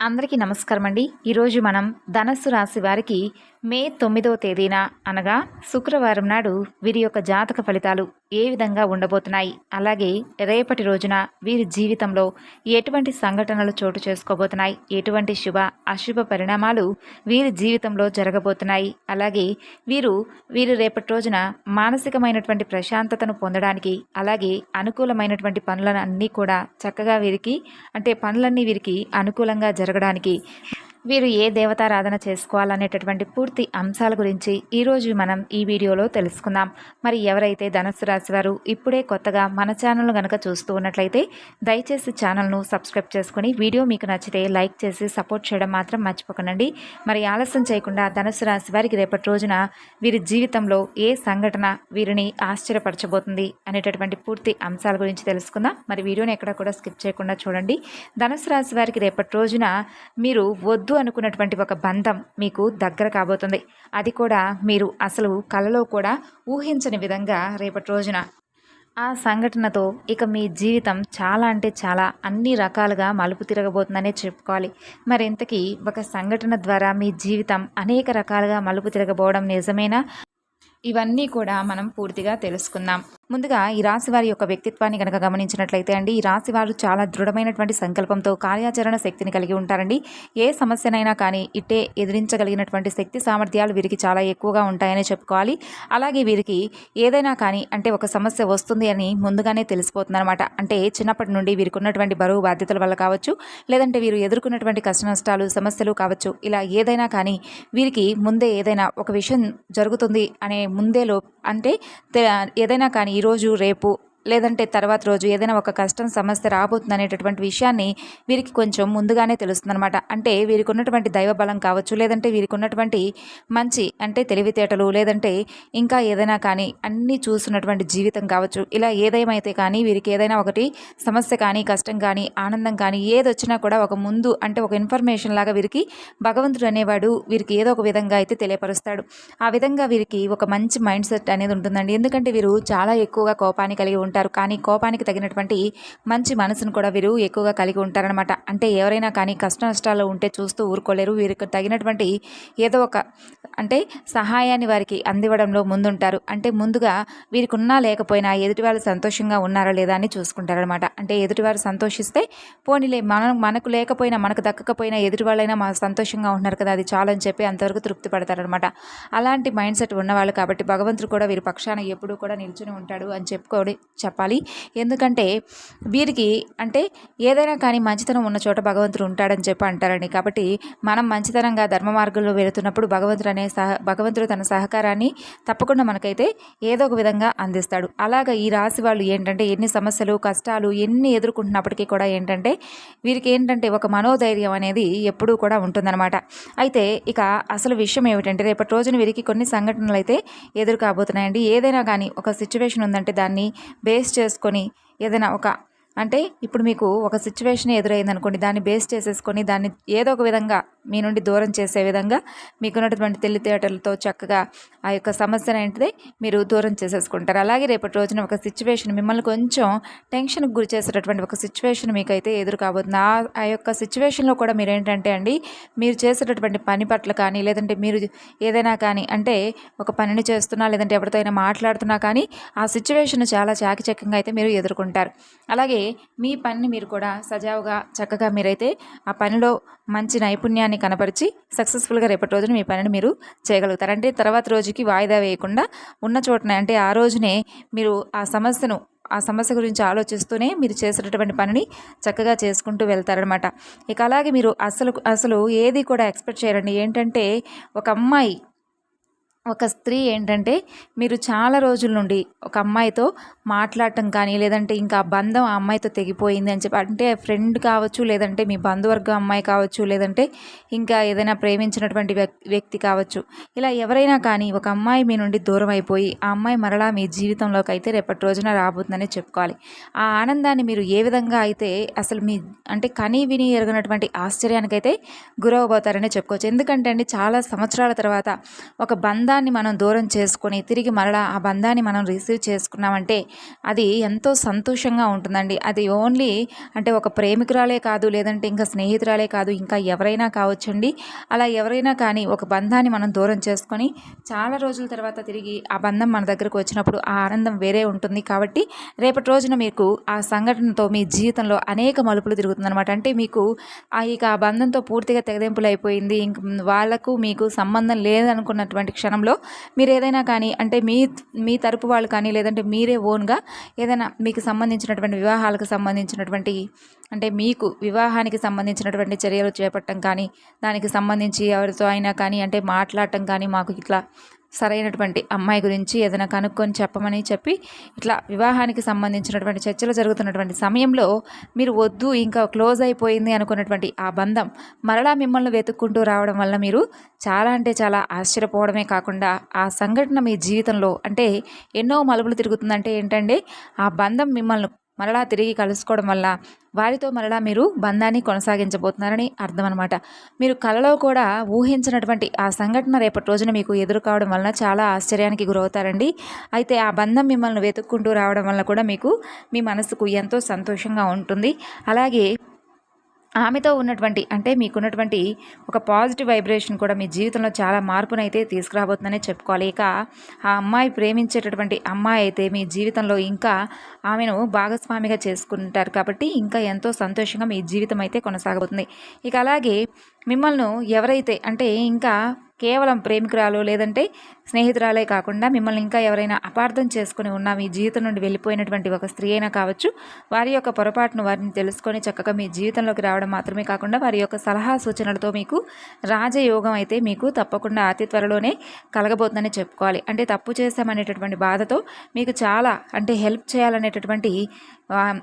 అందరికీ నమస్కారం అండి ఈరోజు మనం ధనస్సు రాశి వారికి మే తొమ్మిదవ తేదీన అనగా శుక్రవారం నాడు వీరి యొక్క జాతక ఫలితాలు ఏ విధంగా ఉండబోతున్నాయి. అలాగే రేపటి రోజున వీరి జీవితంలో ఎటువంటి సంఘటనలు చోటు చేసుకోబోతున్నాయి. ఎటువంటి శుభ అశుభ పరిణామాలు వీరి జీవితంలో జరగబోతున్నాయి. అలాగే వీరు వీరు రేపటి రోజున మానసికమైనటువంటి ప్రశాంతతను పొందడానికి అలాగే అనుకూలమైనటువంటి పనులను అన్నీ కూడా చక్కగా వీరికి అంటే పనులన్నీ వీరికి అనుకూలంగా జరగడానికి వీరు ఏ దేవతారాధన చేసుకోవాలనేటటువంటి పూర్తి అంశాల గురించి ఈరోజు మనం ఈ వీడియోలో తెలుసుకుందాం. మరి ఎవరైతే ధనుసు రాశి వారు ఇప్పుడే కొత్తగా మన ఛానల్ కనుక చూస్తూ ఉన్నట్లయితే దయచేసి ఛానల్ను సబ్స్క్రైబ్ చేసుకుని వీడియో మీకు నచ్చితే లైక్ చేసి సపోర్ట్ చేయడం మాత్రం మర్చిపోకండి. మరి ఆలస్యం చేయకుండా ధనుసు రాశి వారికి రేపటి రోజున వీరి జీవితంలో ఏ సంఘటన వీరిని ఆశ్చర్యపరచబోతుంది అనేటటువంటి పూర్తి అంశాల గురించి తెలుసుకుందాం. మరి వీడియోని ఎక్కడ కూడా స్కిప్ చేయకుండా చూడండి. ధనుసు రాశి వారికి రేపటి రోజున మీరు వద్దు అనుకున్నటువంటి ఒక బంధం మీకు దగ్గర కాబోతుంది. అది కూడా మీరు అసలు కలలో కూడా ఊహించని విధంగా రేపటి రోజున. ఆ సంఘటనతో ఇక మీ జీవితం చాలా అంటే చాలా అన్ని రకాలుగా మలుపు తిరగబోతుందనే చెప్పుకోవాలి. మరి ఇంతకీ ఒక సంఘటన ద్వారా మీ జీవితం అనేక రకాలుగా మలుపు తిరగబోవడం నిజమేనా? ఇవన్నీ కూడా మనం పూర్తిగా తెలుసుకుందాం. ముందుగా ఈ రాశి వారి యొక్క వ్యక్తిత్వాన్ని కనుక గమనించినట్లయితే అండి ఈ రాశి వారు చాలా దృఢమైనటువంటి సంకల్పంతో కార్యాచరణ శక్తిని కలిగి ఉంటారండి. ఏ సమస్యనైనా కానీ ఇట్టే ఎదిరించగలిగినటువంటి శక్తి సామర్థ్యాలు వీరికి చాలా ఎక్కువగా ఉంటాయని చెప్పుకోవాలి. అలాగే వీరికి ఏదైనా కానీ అంటే ఒక సమస్య వస్తుంది అని ముందుగానే తెలిసిపోతుందన్నమాట. అంటే చిన్నప్పటి నుండి వీరికి ఉన్నటువంటి బరువు బాధ్యతల వల్ల కావచ్చు లేదంటే వీరు ఎదుర్కొన్నటువంటి కష్ట నష్టాలు సమస్యలు కావచ్చు ఇలా ఏదైనా కానీ వీరికి ముందే ఏదైనా ఒక విషయం జరుగుతుంది అనే ముందేలో అంటే ఏదైనా కానీ ఈరోజు రేపు లేదంటే తర్వాత రోజు ఏదైనా ఒక కష్టం సమస్య రాబోతుంది అనేటటువంటి విషయాన్ని వీరికి కొంచెం ముందుగానే తెలుస్తుందన్నమాట. అంటే వీరికి ఉన్నటువంటి దైవ బలం కావచ్చు లేదంటే వీరికి ఉన్నటువంటి మంచి అంటే తెలివితేటలు లేదంటే ఇంకా ఏదైనా కానీ అన్నీ చూస్తున్నటువంటి జీవితం కావచ్చు. ఇలా ఏదేమైతే కానీ వీరికి ఏదైనా ఒకటి సమస్య కానీ కష్టం కానీ ఆనందం కానీ ఏది వచ్చినా కూడా ఒక ముందు అంటే ఒక ఇన్ఫర్మేషన్ లాగా వీరికి భగవంతుడు అనేవాడు వీరికి ఏదో ఒక విధంగా అయితే తెలియపరుస్తాడు. ఆ విధంగా వీరికి ఒక మంచి మైండ్ సెట్ అనేది ఉంటుందండి. ఎందుకంటే వీరు చాలా ఎక్కువగా కోపాన్ని కలిగి ఉంటారు. కానీ కోపానికి తగినటువంటి మంచి మనసును కూడా వీరు ఎక్కువగా కలిగి ఉంటారనమాట అంటే ఎవరైనా కానీ కష్ట నష్టాల్లో ఉంటే చూస్తూ ఊరుకోలేరు. వీరికి తగినటువంటి ఏదో ఒక అంటే సహాయాన్ని వారికి అందివ్వడంలో ముందుంటారు. అంటే ముందుగా వీరికున్నా లేకపోయినా లేకపోయినా ఎదుటివాళ్ళు సంతోషంగా ఉన్నారా లేదా అని చూసుకుంటారనమాట అంటే ఎదుటివారు సంతోషిస్తే పోనీలే మనం మనకు లేకపోయినా మనకు దక్కకపోయినా ఎదుటి వాళ్ళైనా మా సంతోషంగా ఉన్నారు కదా అది చాలని చెప్పి అంతవరకు తృప్తి పడతారనమాట అలాంటి మైండ్ సెట్ ఉన్నవాళ్ళు కాబట్టి భగవంతుడు కూడా వీరి పక్షాన ఎప్పుడూ కూడా నిల్చుని ఉంటాడు అని చెప్పుకోడి చెప్పాలి. ఎందుకంటే వీరికి అంటే ఏదైనా కానీ మంచితనం ఉన్న చోట భగవంతుడు ఉంటాడని చెప్పి అంటారండి. కాబట్టి మనం మంచితనంగా ధర్మ మార్గంలో వెళుతున్నప్పుడు భగవంతుడు అనే సహ భగవంతుడు తన సహకారాన్ని తప్పకుండా మనకైతే ఏదో ఒక విధంగా అందిస్తాడు. అలాగ ఈ రాశి వాళ్ళు ఏంటంటే ఎన్ని సమస్యలు కష్టాలు ఎన్ని ఎదుర్కొంటున్నప్పటికీ కూడా ఏంటంటే వీరికి ఏంటంటే ఒక మనోధైర్యం అనేది ఎప్పుడూ కూడా ఉంటుందన్నమాట. అయితే ఇక అసలు విషయం ఏమిటంటే రేపటి రోజున వీరికి కొన్ని సంఘటనలు అయితే ఎదురు కాబోతున్నాయండి ఏదైనా కానీ ఒక సిచ్యువేషన్ ఉందంటే దాన్ని బేస్ చేసుకొని ఏదైనా ఒక అంటే ఇప్పుడు మీకు ఒక సిచ్యువేషన్ ఎదురైంది అనుకోండి దాన్ని బేస్ చేసేసుకొని దాన్ని ఏదో ఒక విధంగా మీ నుండి దూరం చేసే విధంగా మీకున్నటువంటి తెలివితేటలతో చక్కగా ఆ యొక్క సమస్యను ఏంటిది మీరు దూరం చేసేసుకుంటారు. అలాగే రేపటి రోజున ఒక సిచ్యువేషన్ మిమ్మల్ని కొంచెం టెన్షన్కి గురి చేసేటటువంటి ఒక సిచ్యువేషన్ మీకైతే ఎదురు కాబోతుంది. ఆ ఆ యొక్క సిచ్యువేషన్లో కూడా మీరు ఏంటంటే అండి మీరు చేసేటటువంటి పని పట్ల కానీ లేదంటే మీరు ఏదైనా కానీ అంటే ఒక పనిని చేస్తున్నా లేదంటే ఎవరితో అయినా మాట్లాడుతున్నా కానీ ఆ సిచ్యువేషన్ చాలా చాకచక్యంగా అయితే మీరు ఎదుర్కొంటారు. అలాగే మీ పనిని మీరు కూడా సజావుగా చక్కగా మీరైతే ఆ పనిలో మంచి నైపుణ్యాన్ని కనపరిచి సక్సెస్ఫుల్గా రేపటి రోజున మీ పనిని మీరు చేయగలుగుతారు. అంటే తర్వాత రోజుకి వాయిదా వేయకుండా ఉన్న చోటనే అంటే ఆ రోజునే మీరు ఆ సమస్యను ఆ సమస్య గురించి ఆలోచిస్తూనే మీరు చేసేటటువంటి పనిని చక్కగా చేసుకుంటూ వెళ్తారనమాట ఇక అలాగే మీరు అసలు అసలు ఏది కూడా ఎక్స్పెక్ట్ చేయరండి. ఏంటంటే ఒక అమ్మాయి ఒక స్త్రీ ఏంటంటే మీరు చాలా రోజుల నుండి ఒక అమ్మాయితో మాట్లాడటం కానీ లేదంటే ఇంకా బంధం ఆ అమ్మాయితో తెగిపోయింది అని చెప్పి అంటే ఫ్రెండ్ కావచ్చు లేదంటే మీ బంధువర్గం అమ్మాయి కావచ్చు లేదంటే ఇంకా ఏదైనా ప్రేమించినటువంటి వ్యక్తి కావచ్చు. ఇలా ఎవరైనా కానీ ఒక అమ్మాయి మీ నుండి దూరం అయిపోయి ఆ అమ్మాయి మరలా మీ జీవితంలోకి అయితే రేపటి రోజున రాబోతుందని చెప్పుకోవాలి. ఆ ఆనందాన్ని మీరు ఏ విధంగా అయితే అసలు మీ అంటే కనీ విని ఎరగినటువంటి ఆశ్చర్యానికైతే గురవబోతారని చెప్పుకోవచ్చు. ఎందుకంటే అండి చాలా సంవత్సరాల తర్వాత ఒక బంధాన్ని బంధాన్ని మనం దూరం చేసుకొని తిరిగి మరలా ఆ బంధాన్ని మనం రిసీవ్ చేసుకున్నామంటే అది ఎంతో సంతోషంగా ఉంటుందండి. అది ఓన్లీ అంటే ఒక ప్రేమికురాలే కాదు లేదంటే ఇంకా స్నేహితురాలే కాదు ఇంకా ఎవరైనా కావచ్చండి. అలా ఎవరైనా కానీ ఒక బంధాన్ని మనం దూరం చేసుకొని చాలా రోజుల తర్వాత తిరిగి ఆ బంధం మన దగ్గరకు వచ్చినప్పుడు ఆ ఆనందం వేరే ఉంటుంది. కాబట్టి రేపటి రోజున మీకు ఆ సంఘటనతో మీ జీవితంలో అనేక మలుపులు తిరుగుతుందనమాట అంటే మీకు ఆ ఇక ఆ బంధంతో పూర్తిగా తెగదెంపులు అయిపోయింది ఇంక వాళ్ళకు మీకు సంబంధం లేదనుకున్నటువంటి క్షణంలో మీరు ఏదైనా కానీ అంటే మీ మీ తరపు వాళ్ళు కానీ లేదంటే మీరే ఓన్గా ఏదైనా మీకు సంబంధించినటువంటి వివాహాలకు సంబంధించినటువంటి అంటే మీకు వివాహానికి సంబంధించినటువంటి చర్యలు చేపట్టడం కానీ దానికి సంబంధించి ఎవరితో అయినా కానీ అంటే మాట్లాడటం కానీ మాకు ఇట్లా సరైనటువంటి అమ్మాయి గురించి ఏదైనా కనుక్కొని చెప్పమని చెప్పి ఇట్లా వివాహానికి సంబంధించినటువంటి చర్చలు జరుగుతున్నటువంటి సమయంలో మీరు వద్దు ఇంకా క్లోజ్ అయిపోయింది అనుకున్నటువంటి ఆ బంధం మరలా మిమ్మల్ని వెతుక్కుంటూ రావడం వల్ల మీరు చాలా అంటే చాలా ఆశ్చర్యపోవడమే కాకుండా ఆ సంఘటన మీ జీవితంలో అంటే ఎన్నో మలుపులు తిరుగుతుందంటే ఏంటంటే ఆ బంధం మిమ్మల్ని మరలా తిరిగి కలుసుకోవడం వల్ల వారితో మరలా మీరు బంధాన్ని కొనసాగించబోతున్నారని అర్థం అనమాట మీరు కలలో కూడా ఊహించినటువంటి ఆ సంఘటన రేపటి రోజున మీకు ఎదురు కావడం వలన చాలా ఆశ్చర్యానికి గురవుతారండి. అయితే ఆ బంధం మిమ్మల్ని వెతుక్కుంటూ రావడం వల్ల కూడా మీకు మీ మనసుకు ఎంతో సంతోషంగా ఉంటుంది. అలాగే ఆమెతో ఉన్నటువంటి అంటే మీకున్నటువంటి ఒక పాజిటివ్ వైబ్రేషన్ కూడా మీ జీవితంలో చాలా మార్పునైతే తీసుకురాబోతుందనే చెప్పుకోవాలి. ఇక ఆ అమ్మాయి ప్రేమించేటటువంటి అమ్మాయి అయితే మీ జీవితంలో ఇంకా ఆమెను భాగస్వామిగా చేసుకుంటారు కాబట్టి ఇంకా ఎంతో సంతోషంగా మీ జీవితం అయితే కొనసాగబోతుంది. ఇక అలాగే మిమ్మల్ని ఎవరైతే అంటే ఇంకా కేవలం ప్రేమికురాలు లేదంటే స్నేహితురాలే కాకుండా మిమ్మల్ని ఇంకా ఎవరైనా అపార్థం చేసుకుని ఉన్న మీ జీవితం నుండి వెళ్ళిపోయినటువంటి ఒక స్త్రీ అయినా కావచ్చు వారి యొక్క పొరపాటును వారిని తెలుసుకొని చక్కగా మీ జీవితంలోకి రావడం మాత్రమే కాకుండా వారి యొక్క సలహా సూచనలతో మీకు రాజయోగం అయితే మీకు తప్పకుండా అతి త్వరలోనే కలగబోతుందని చెప్పుకోవాలి. అంటే తప్పు చేశామనేటటువంటి బాధతో మీకు చాలా అంటే హెల్ప్ చేయాలనేటటువంటి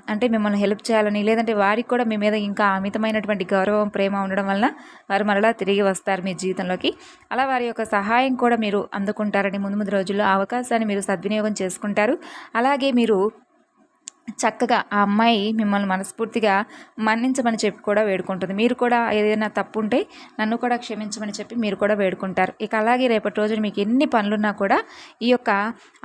అంటే మిమ్మల్ని హెల్ప్ చేయాలని లేదంటే వారికి కూడా మీ మీద ఇంకా అమితమైనటువంటి గౌరవం ప్రేమ ఉండడం వలన వారు మరలా తిరిగి వస్తారు మీ జీవితంలోకి. అలా వారి యొక్క సహాయం కూడా మీరు అందుకుంటారని ముందు ముందు రోజుల్లో అవకాశాన్ని మీరు సద్వినియోగం చేసుకుంటారు. అలాగే మీరు చక్కగా ఆ అమ్మాయి మిమ్మల్ని మనస్ఫూర్తిగా మన్నించమని చెప్పి కూడా వేడుకుంటుంది. మీరు కూడా ఏదైనా తప్పు ఉంటే నన్ను కూడా క్షమించమని చెప్పి మీరు కూడా వేడుకుంటారు. ఇక అలాగే రేపటి రోజున మీకు ఎన్ని పనులున్నా కూడా ఈ యొక్క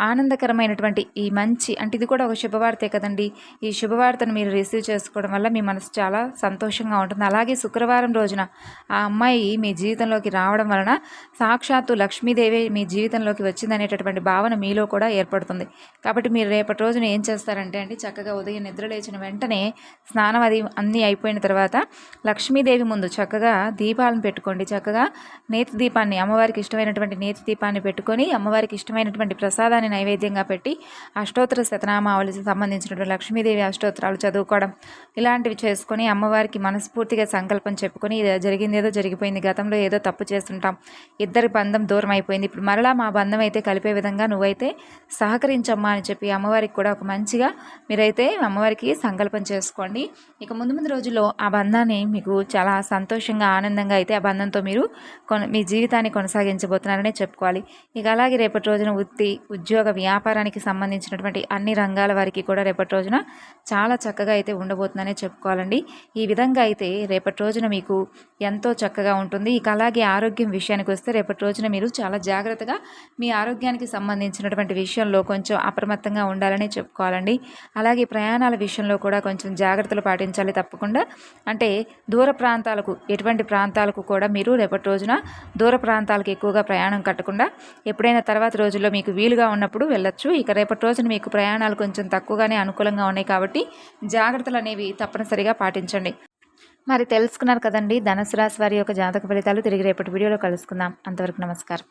ఆనందకరమైనటువంటి ఈ మంచి అంటే ఇది కూడా ఒక శుభవార్తే కదండి. ఈ శుభవార్తను మీరు రిసీవ్ చేసుకోవడం వల్ల మీ మనసు చాలా సంతోషంగా ఉంటుంది. అలాగే శుక్రవారం రోజున ఆ అమ్మాయి మీ జీవితంలోకి రావడం వలన సాక్షాత్తు లక్ష్మీదేవి మీ జీవితంలోకి వచ్చిందనేటటువంటి భావన మీలో కూడా ఏర్పడుతుంది. కాబట్టి మీరు రేపటి రోజున ఏం చేస్తారంటే అండి చక్కగా ఉదయం నిద్ర లేచిన వెంటనే స్నానం అది అన్నీ అయిపోయిన తర్వాత లక్ష్మీదేవి ముందు చక్కగా దీపాలను పెట్టుకోండి. చక్కగా నేతి దీపాన్ని అమ్మవారికి ఇష్టమైనటువంటి నేతి దీపాన్ని పెట్టుకొని అమ్మవారికి ఇష్టమైనటువంటి ప్రసాదాన్ని నైవేద్యంగా పెట్టి అష్టోత్తర శతనామావళికి సంబంధించినటువంటి లక్ష్మీదేవి అష్టోత్తరాలు చదువుకోవడం ఇలాంటివి చేసుకొని అమ్మవారికి మనస్ఫూర్తిగా సంకల్పం చెప్పుకొని జరిగింది ఏదో జరిగిపోయింది గతంలో ఏదో తప్పు చేస్తుంటాం ఇద్దరి బంధం దూరం అయిపోయింది. ఇప్పుడు మరలా మా బంధం అయితే కలిపే విధంగా నువ్వైతే సహకరించమ్మా అని చెప్పి అమ్మవారికి కూడా ఒక మంచిగా మీరు మీరైతే అమ్మవారికి సంకల్పం చేసుకోండి. ఇక ముందు ముందు రోజుల్లో ఆ బంధాన్ని మీకు చాలా సంతోషంగా ఆనందంగా అయితే ఆ బంధంతో మీరు కొన మీ జీవితాన్ని కొనసాగించబోతున్నారనే చెప్పుకోవాలి. ఇక అలాగే రేపటి రోజున వృత్తి ఉద్యోగ వ్యాపారానికి సంబంధించినటువంటి అన్ని రంగాల వారికి కూడా రేపటి రోజున చాలా చక్కగా అయితే ఉండబోతుందనే చెప్పుకోవాలండి. ఈ విధంగా అయితే రేపటి రోజున మీకు ఎంతో చక్కగా ఉంటుంది. ఇక అలాగే ఆరోగ్యం విషయానికి వస్తే రేపటి రోజున మీరు చాలా జాగ్రత్తగా మీ ఆరోగ్యానికి సంబంధించినటువంటి విషయంలో కొంచెం అప్రమత్తంగా ఉండాలని చెప్పుకోవాలండి. అలా అలాగే ప్రయాణాల విషయంలో కూడా కొంచెం జాగ్రత్తలు పాటించాలి తప్పకుండా. అంటే దూర ప్రాంతాలకు ఎటువంటి ప్రాంతాలకు కూడా మీరు రేపటి రోజున దూర ప్రాంతాలకు ఎక్కువగా ప్రయాణం కట్టకుండా ఎప్పుడైనా తర్వాత రోజుల్లో మీకు వీలుగా ఉన్నప్పుడు వెళ్ళొచ్చు. ఇక రేపటి రోజున మీకు ప్రయాణాలు కొంచెం తక్కువగానే అనుకూలంగా ఉన్నాయి కాబట్టి జాగ్రత్తలు అనేవి తప్పనిసరిగా పాటించండి. మరి తెలుసుకున్నారు కదండి ధనుసు రాశి వారి యొక్క జాతక ఫలితాలు. తిరిగి రేపటి వీడియోలో కలుసుకుందాం. అంతవరకు నమస్కారం.